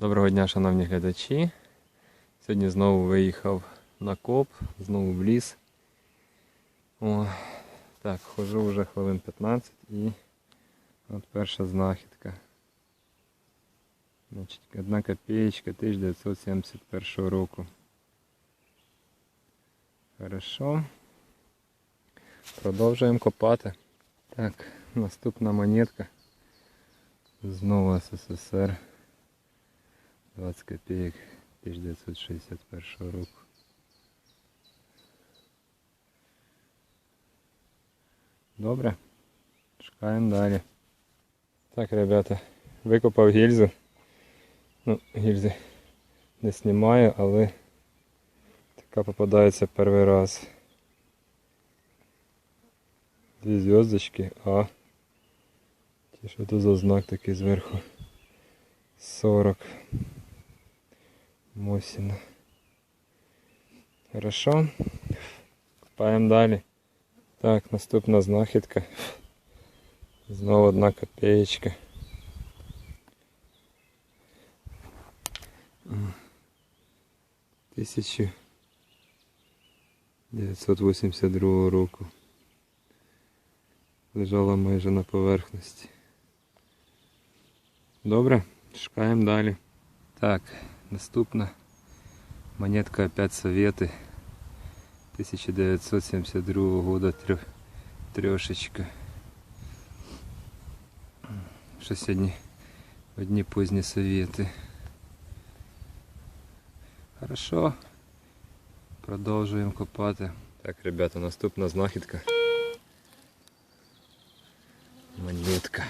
Доброго дня, шановні глядачі. Сьогодні знову виїхав на коп, знову в ліс. О, так, хожу вже хвилин 15 і от перша знахідка. Значить, одна копеечка 1971 року. Хорошо. Продовжуємо копати. Так, наступна монетка. Знову СССР. 20 копеек 1961 року. Добре. Шукаємо далі. Так, ребята, викопав гільзу. Ну, гільзи не знімаю, але така попадається перший раз. Дві зв'язочки, а ті, що тут за знак такий зверху. 40 Мосіна. Хорошо. Копаємо далі. Так, наступна знахідка. Знову одна копеечка. Тисячу 982 року. Лежала майже на поверхності. Добре, шукаємо далі. Так, наступна монетка опять Советы 1972 года трё- трешечка. Щось одні, одні позні совєти. Хорошо. Продовжуємо копати. Так, ребята, наступна знахідка. Монетка.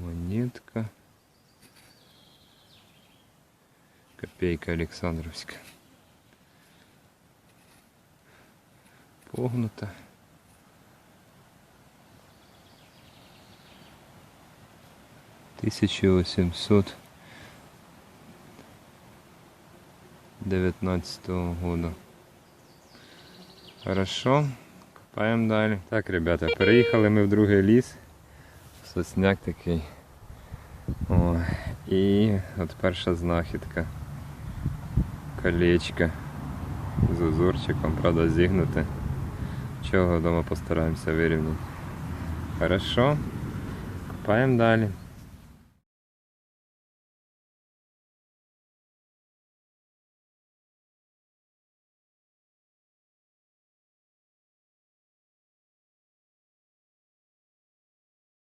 Монетка. Копейка Александровська. Погнута. Тисяча восемьсот девятнадцатого года. Хорошо, копаємо далі. Так, ребята, переїхали ми в другий ліс. Сосняк такий. О, і от перша знахідка. Колечко з узорчиком, правда, зігнуте. Чого вдома постараємося вирівняти. Хорошо. Копаємо далі.